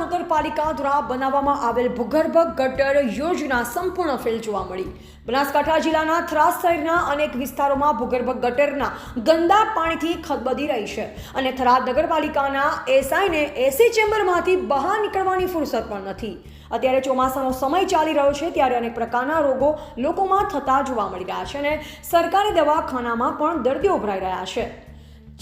નગરપાલિકા દ્વારા બનાવવામાં આવેલ ભૂગર્ભ ગટર યોજના સંપૂર્ણ ફેલ જોવા મળી. બનાસકાંઠા જિલ્લાના થરાદ શહેરના અનેક વિસ્તારોમાં ભૂગર્ભ ગટરના ગંદા પાણીથી ખદબદી રહી છે અને થરાદ નગરપાલિકાના એસઆઈને એસી ચેમ્બરમાંથી બહાર નીકળવાની ફુરસદ પણ નથી. અત્યારે ચોમાસાનો સમય ચાલી રહ્યો છે ત્યારે અનેક પ્રકારના રોગો લોકોમાં થતા જોવા મળી રહ્યા છે અને સરકારી દવાખાનામાં પણ દર્દીઓ ઉભરાઈ રહ્યા છે.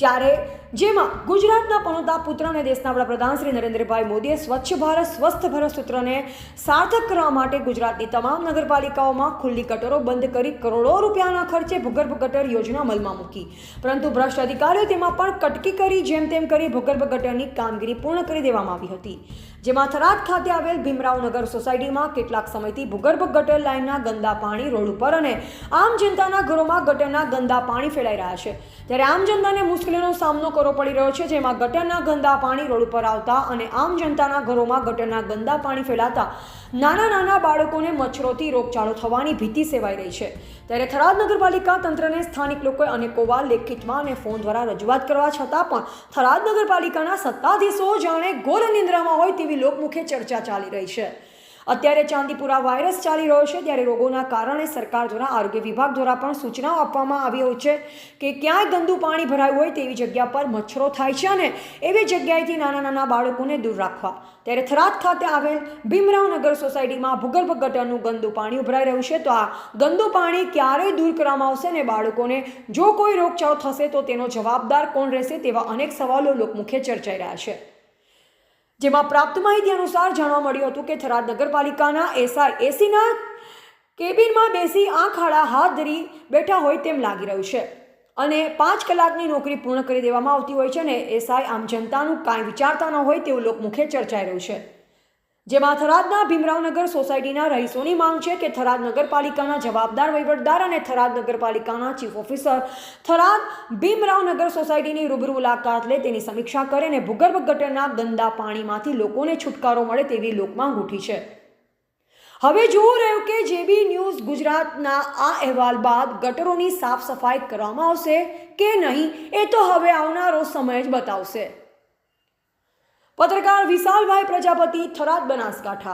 જ્યારે જેમાં ગુજરાતના પનોતા પુત્ર અને દેશના વડાપ્રધાન શ્રી નરેન્દ્રભાઈ મોદીએ સ્વચ્છ ભારત, સ્વસ્થ ભારત સૂત્રને સાર્થક કરવા માટે ગુજરાતની તમામ નગરપાલિકાઓમાં ખુલ્લી ગટરો બંધ કરી કરોડો રૂપિયાના ખર્ચે ભૂગર્ભ ગટર યોજના અમલમાં મૂકી. પરંતુ ભ્રષ્ટ અધિકારીઓ તેમાં પણ કટકી કરી, જેમ તેમ કરી ભૂગર્ભ ગટરની કામગીરી પૂર્ણ કરી દેવામાં આવી હતી. જેમાં થરાદ ખાતે આવેલ ભીમરાવ નગર સોસાયટીમાં કેટલાક સમયથી ભૂગર્ભ ગટર લાઇનના ગંદા પાણી રોડ ઉપર અને આમ જનતાના ઘરોમાં ગટરના ગંદા પાણી ફેલાઈ રહ્યા છે. ત્યારે આમ જનતાને મુશ્કેલીનો સામનો કરવો પડી રહ્યો છે, જેમાં ગટરના ગંદા પાણી રોડ ઉપર આવતા અને આમ જનતાના ઘરોમાં ગટરના ગંદા પાણી ફેલાતા નાના નાના બાળકોને મચ્છરોથી રોગચાળો થવાની ભીતિ સેવાઈ રહી છે. ત્યારે થરાદ નગરપાલિકા તંત્રને સ્થાનિક લોકોએ અનેકોવાર લેખિતમાં અને ફોન દ્વારા રજૂઆત કરવા છતાં પણ થરાદ નગરપાલિકાના સત્તાધીશો જાણે ઘોર નિંદ્રામાં હોય તેવી લોકમુખે ચર્ચા ચાલી રહી છે. અત્યારે ચાંદીપુરા વાયરસ ચાલી રહ્યો છે, ત્યારે રોગોના કારણે સરકાર દ્વારા આરોગ્ય વિભાગ દ્વારા પણ સૂચનાઓ આપવામાં આવી હોય છે કે ક્યાંય ગંદુ પાણી ભરાયું હોય તેવી જગ્યા પર મચ્છરો થાય છે અને એવી જગ્યાએથી નાના નાના બાળકોને દૂર રાખવા. ત્યારે થરાદ ખાતે આવેલ ભીમરાવ નગર સોસાયટીમાં ભૂગર્ભ ગટરનું ગંદુ પાણી ઉભરાઈ રહ્યું છે. તો આ ગંદુ પાણી ક્યારેય દૂર કરવામાં આવશે અને બાળકોને જો કોઈ રોગચાળો થશે તો તેનો જવાબદાર કોણ રહેશે તેવા અનેક સવાલો લોકમુખે ચર્ચાઈ રહ્યા છે. જેમાં પ્રાપ્ત માહિતી અનુસાર જાણવા મળ્યું હતું કે થરાદ નગરપાલિકાના એસઆઈ એસીના કેબિનમાં બેસી આંખ આડા હાથ ધરી બેઠા હોય તેમ લાગી રહ્યું છે. અને પાંચ કલાકની નોકરી પૂર્ણ કરી દેવામાં આવતી હોય છે અને એસઆઈ આમ જનતાનું કાંઈ વિચારતા ન હોય તેવું લોકમુખે ચર્ચાઈ રહ્યું છે. જેમાં થરાદના ભીમરાવનગર સોસાયટીના રહીશોની માંગ છે કે થરાદ નગરપાલિકાના જવાબદાર, વહીવટદાર અને થરાદ નગરપાલિકાના ચીફ ઓફિસર થરાદ ભીમરાવનગર સોસાયટીની રૂબરૂ મુલાકાત લે તેની સમીક્ષા કરે અને ભૂગર્ભ ગટરના ગંદા પાણીમાંથી લોકોને છુટકારો મળે તેવી લોકમાંગ ઉઠી છે. હવે જોવું રહ્યું કે જેબી ન્યૂઝ ગુજરાતના આ અહેવાલ બાદ ગટરોની સાફ સફાઈ કરવામાં આવશે કે નહીં, એ તો હવે આવનારો સમય જ બતાવશે. પત્રકાર વિશાલભાઈ પ્રજાપતિ થરાદ બનાસકાંઠા.